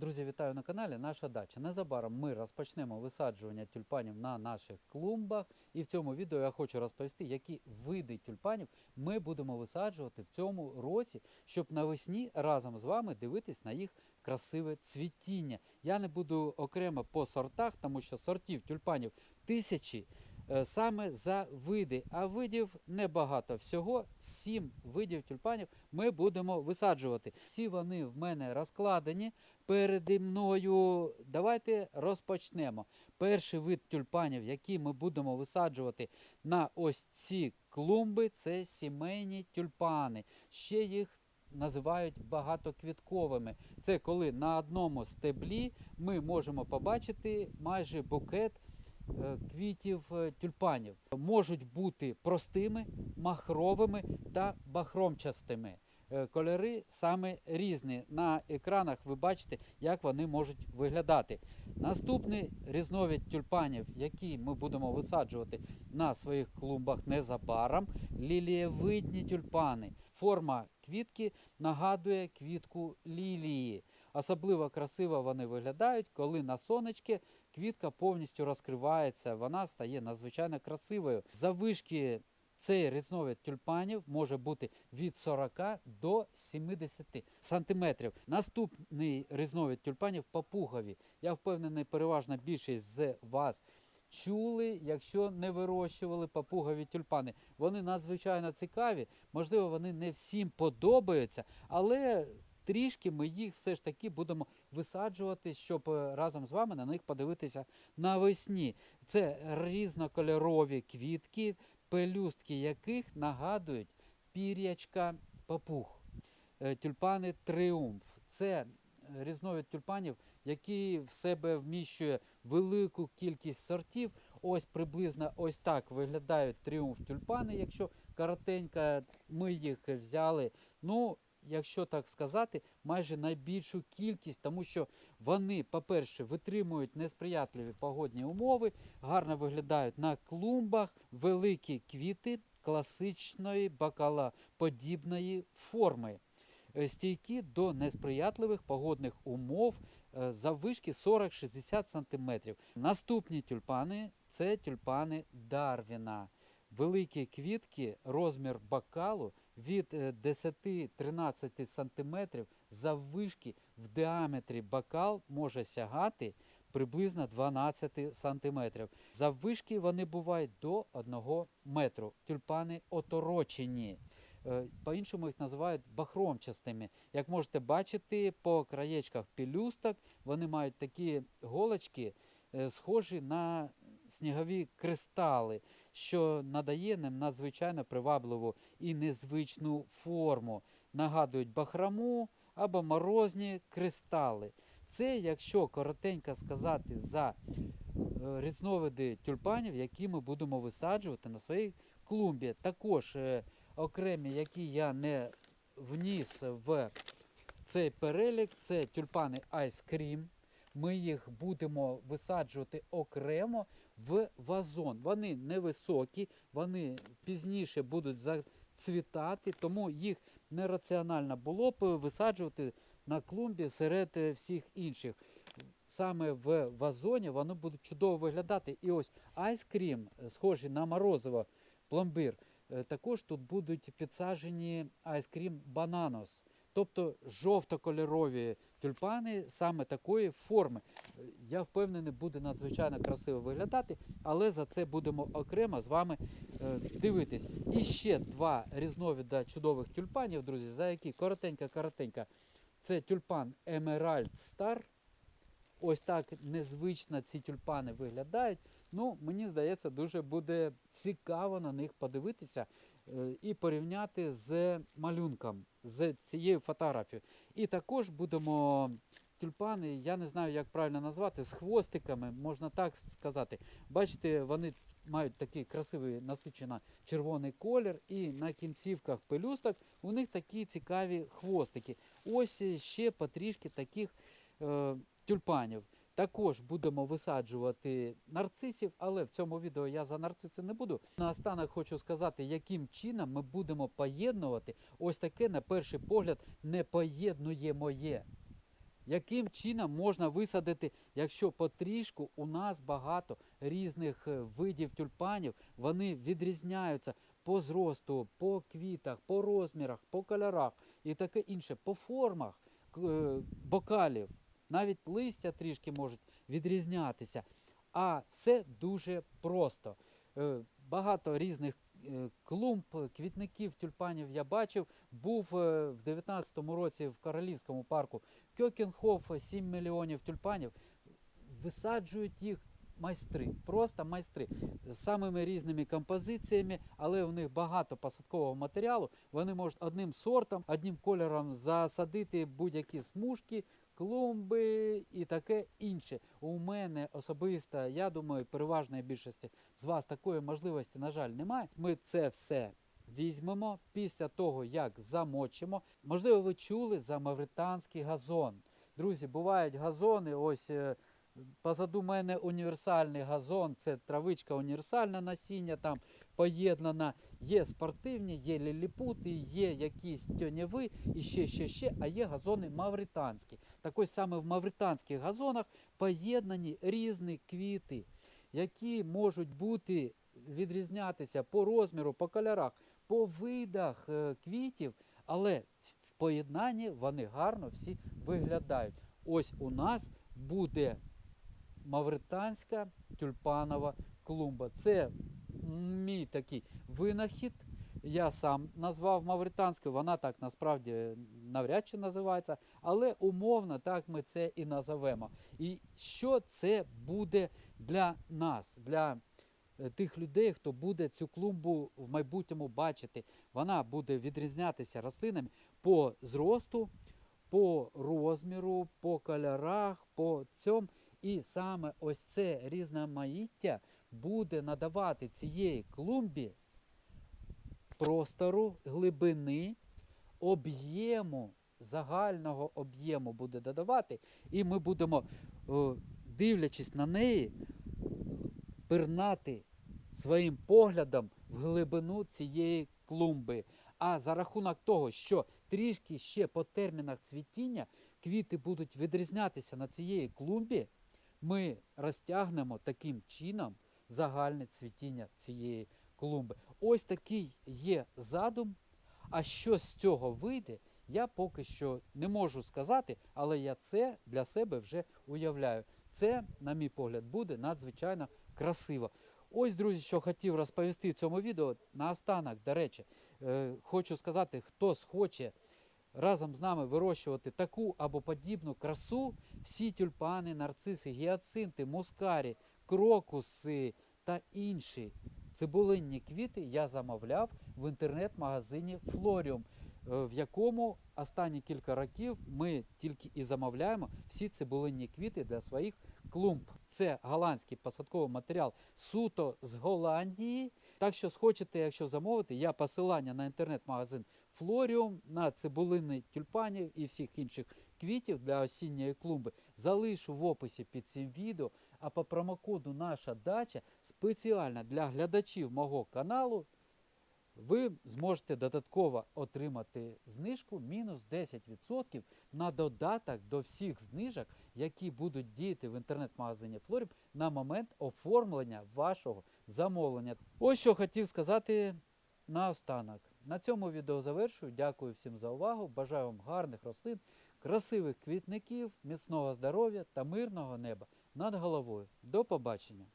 Друзі, вітаю на каналі Наша дача. Незабаром ми розпочнемо висаджування тюльпанів на наших клумбах. І в цьому відео я хочу розповісти, які види тюльпанів ми будемо висаджувати в цьому році, щоб навесні разом з вами дивитись на їх красиве цвітіння. Я не буду окремо по сортах, тому що сортів тюльпанів тисячі. Е, Саме за види, а видів небагато. Всього сім видів тюльпанів ми будемо висаджувати. Всі вони в мене розкладені переді мною. Давайте розпочнемо. Перший вид тюльпанів, який ми будемо висаджувати на ось ці клумби, це сімейні тюльпани. Ще їх називають багатоквітковими. Це коли на одному стеблі ми можемо побачити майже букет. Е, Квітів е, тюльпанів можуть бути простими, махровими та бахромчастими. Е, Кольори саме різні. На екранах ви бачите, як вони можуть виглядати. Наступний різновид тюльпанів, які ми будемо висаджувати на своїх клумбах незабаром, лілієвидні тюльпани. Форма квітки нагадує квітку лілії. Особливо красиво вони виглядають, коли на сонечки квітка повністю розкривається, вона стає надзвичайно красивою. Завишки цей різновид тюльпанів може бути від 40 до 70 сантиметрів. Наступний різновид тюльпанів папугові. Я впевнений, переважна більшість з вас чули, якщо не вирощували папугові тюльпани. Вони надзвичайно цікаві. Можливо, вони не всім подобаються, але трішки ми їх все ж таки будемо висаджувати, щоб е, разом з вами на них подивитися навесні. Це різнокольорові квітки, пелюстки яких нагадують пір'ячка папуг. Е, Тюльпани тріумф. Це е, різновид тюльпанів, який в себе вміщує велику кількість сортів. Ось приблизно ось так виглядають тріумф тюльпани, якщо коротенько ми їх взяли. Ну, якщо так сказати, майже найбільшу кількість, тому що вони, по-перше, витримують несприятливі погодні умови, гарно виглядають на клумбах, великі квіти класичної бакалоподібної форми. Е, Стійкі до несприятливих погодних умов заввишки 40-60 см. Наступні тюльпани це тюльпани Дарвіна. Великі квітки, розмір бокалу від е, 10-13 см заввишки в діаметрі бокал може сягати приблизно 12 см. Заввишки вони бувають до 1 метру. Тюльпани оторочені. Е, По-іншому їх називають бахромчастими. Як можете бачити, по краєчках пелюсток вони мають такі голочки, е, схожі на снігові кристали, що надає ним надзвичайно привабливу і незвичну форму. Нагадують бахрому або морозні кристали. Це, якщо коротенько сказати, за е, різновиди тюльпанів, які ми будемо висаджувати на своїй клумбі. Також е, окремі, які я не вніс в цей перелік, це тюльпани Ice Cream. Ми їх будемо висаджувати окремо в вазон. Вони невисокі, вони пізніше будуть зацвітати, тому їх нераціонально було б висаджувати на клумбі серед е, всіх інших. Саме в вазоні воно буде чудово виглядати. І ось айскрім, схожий на морозиво, пломбир, е, також тут будуть підсаджені айскрім бананос. Тобто жовтокольорові тюльпани саме такої форми. Я впевнений, буде надзвичайно красиво виглядати, але за це будемо окремо з вами е, дивитись. І ще два різновида чудових тюльпанів, друзі, за які коротенько-коротенько. Це тюльпан Emerald Star. Ось так незвично ці тюльпани виглядають. Ну, мені здається, дуже буде цікаво на них подивитися і порівняти з малюнком, з цією фотографією. І також будемо тюльпани, я не знаю, як правильно назвати, з хвостиками, можна так сказати. Бачите, вони мають такий красивий насичено червоний колір, і на кінцівках пелюсток у них такі цікаві хвостики. Ось ще потрішки таких е, тюльпанів. Також будемо висаджувати нарцисів, але в цьому відео я за нарциси не буду. Наостанок хочу сказати, яким чином ми будемо поєднувати ось таке, на перший погляд, непоєднуємоє. Яким чином можна висадити, якщо потрішку у нас багато різних е, видів тюльпанів, вони відрізняються по зросту, по квітах, по розмірах, по кольорах і таке інше, по формах е, бокалів, навіть листя трішки можуть відрізнятися. А все дуже просто. Е, Багато різних е, клумб, квітників, тюльпанів я бачив. Був е, в 19-му році в Королівському парку Кьокенхоф 7 мільйонів тюльпанів. Висаджують їх майстри, просто майстри з самими різними композиціями, але у них багато посадкового матеріалу. Вони можуть одним сортом, одним кольором засадити будь-які смужки, клумби і таке інше. У мене особисто, я думаю, переважної більшості з вас такої можливості, на жаль, немає. Ми це все візьмемо після того, як замочимо. Можливо, ви чули за мавританський газон. Друзі, бувають газони. Ось е, позаду мене універсальний газон, це травичка універсальна насіння, там поєднана. Є спортивні, є ліліпути, є якісь тьоняви і ще, ще, ще, а є газони мавританські. Так ось саме в мавританських газонах поєднані різні квіти, які можуть бути відрізнятися по розміру, по кольорах, по видах е, квітів, але в поєднанні вони гарно всі виглядають. Ось у нас буде мавританська тюльпанова клумба. Це мій такий винахід. Я сам назвав мавританською, вона так насправді навряд чи називається, але умовно так ми це і назовемо. І що це буде для нас, для е, тих людей, хто буде цю клумбу в майбутньому бачити? Вона буде відрізнятися рослинами по зросту, по розміру, по кольорах, по цьому. І саме ось це різноманіття буде надавати цієї клумбі простору, глибини, об'єму, загального об'єму буде додавати, і ми будемо, е, дивлячись на неї, пирнати своїм поглядом в глибину цієї клумби. А за рахунок того, що трішки ще по термінах цвітіння квіти будуть відрізнятися на цієї клумбі, ми розтягнемо таким чином загальне цвітіння цієї клумби. Ось такий є задум. А що з цього вийде, я поки що не можу сказати, але я це для себе вже уявляю. Це, на мій погляд, буде надзвичайно красиво. Ось, друзі, що хотів розповісти в цьому відео. Наостанок, до речі, е, хочу сказати, хто схоче разом з нами вирощувати таку або подібну красу, всі тюльпани, нарциси, гіацинти, мускарі, крокуси та інші цибулинні квіти я замовляв в інтернет-магазині Флоріум, е, в якому останні кілька років ми тільки і замовляємо всі цибулинні квіти для своїх клумб. Це голландський посадковий матеріал суто з Голландії. Так що схочете, якщо замовити, я посилання на інтернет-магазин Флоріум на цибулини тюльпанів і всіх інших квітів для осінньої клумби залишу в описі під цим відео. А по промокоду Наша дача спеціально для глядачів мого каналу ви зможете додатково отримати знижку мінус 10% на додаток до всіх знижок, які будуть діяти в інтернет-магазині Флорім на момент оформлення вашого замовлення. Ось що хотів сказати наостанок. На цьому відео завершую. Дякую всім за увагу. Бажаю вам гарних рослин, красивих квітників, міцного здоров'я та мирного неба над головою. До побачення!